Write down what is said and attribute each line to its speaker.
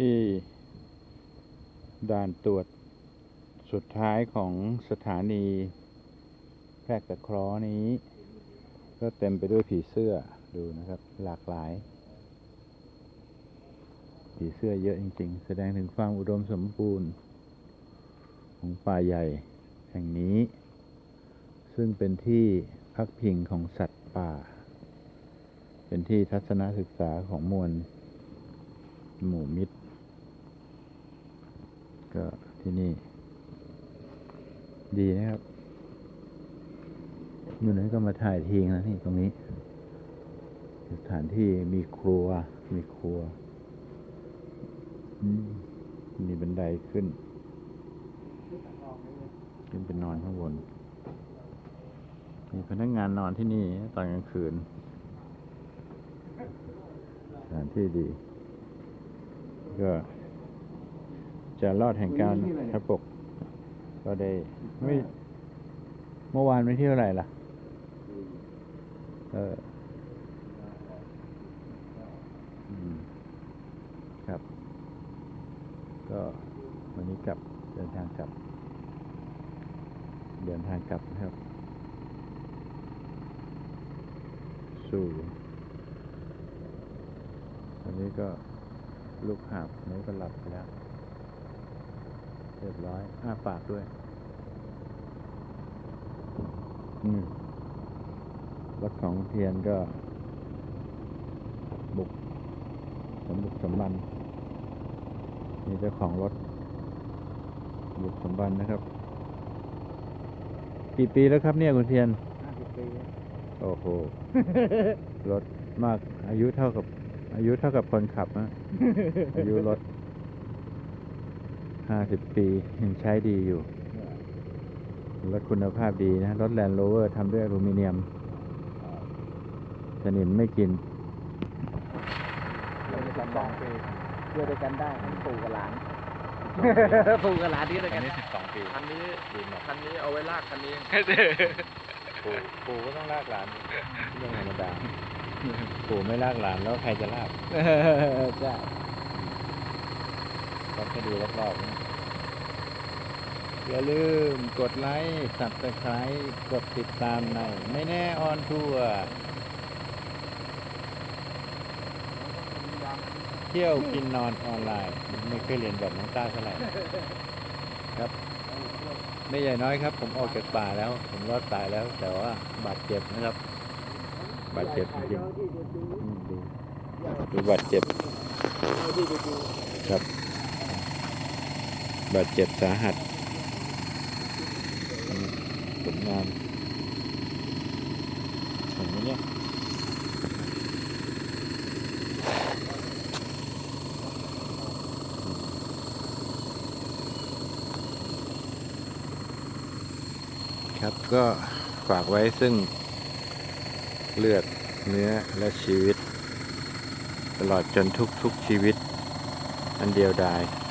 Speaker 1: ที่ด่านตรวจสุดท้ายของสถานีแพรกตะคราะห์นี้ ก็เต็มไปด้วยผีเสื้อดูนะครับ หลากหลาย ผีเสื้อเยอะจริง ๆ แสดงถึงความอุดมสมบูรณ์ ของป่าใหญ่แห่งนี้ ซึ่งเป็นที่พักพิงของสัตว์ป่า เป็นที่ทัศนศึกษาของมวลหมู่มิตร ก็ที่นี่ ดีนะครับ อยู่นั้นก็มาถ่ายทิ้งนะนี่ตรงนี้ สถานที่มีครัว มีครัว มีบันไดขึ้น ขึ้นไปนอนข้างบน มีพนักงานนอนที่นี่ตอนกลางคืน สถานที่ดี ก็ จะรอดแห่งการทับปก ก็ได้ไม่เมื่อวานไม่เที่ยวไหร่ล่ะ เอออืมครับ ก็วันนี้กลับเดินทางกลับ เดินทางกลับนะครับ สู่วันนี้ก็ลูกหาบนี้ก็หลับไปแล้วเรียบร้อยอ้าปากด้วย อืมรถของเทียนก็ บุก สมบุกสมบันนี่เจ้าของรถ บุกสมบันนะครับ กี่ปีแล้วครับเนี่ยคุณเทียน
Speaker 2: ห้าสิบปี
Speaker 1: โอ้โห รถมากอายุเท่ากับ อายุเท่ากับคนขับนะอายุรถ ห้าสิบปียังใช้ดีอยู่รถคุณภาพดีนะ รถแลนด์โรเวอร์ทำด้วยอลูมิเนียม สนิมไม่กิน
Speaker 2: เพื่อด้วยกันได้เพื่อด้วยกันได้ทั้งปู่กับหลานปู่กับหลานที่ด้วยกันได้
Speaker 1: สิบสองปี
Speaker 3: คันนี้คันนี้เอาไว้ลากคันนี้
Speaker 1: ปู่ปู่ก็ต้องลากหลานเรื่องธรรมดาปู่ไม่ลากหลานแล้วใครจะลาก
Speaker 2: ใช่
Speaker 1: ก็ให้ดูรอบๆนะอย่าลืมกดไลค์สับสไครต์กดติดตามในไม่แน่ออนทัวร์เที่ยวกินนอนออนไลน์ไม่เคยเรียนแบบน้องต้าเท่าไหร่ครับไม่ใหญ่น้อยครับ ผมออกจากป่าแล้ว ผมรอดตายแล้ว แต่ว่าบาดเจ็บนะครับ บาดเจ็บจริงๆอืมดูดูบาดเจ็บครับ บาดเจ็บสาหัสผลงานเห็นไหมเนี่ยครับก็ฝากไว้ซึ่งเลือดเนื้อและชีวิต ตลอดจนทุกๆชีวิต อันเดียวดาย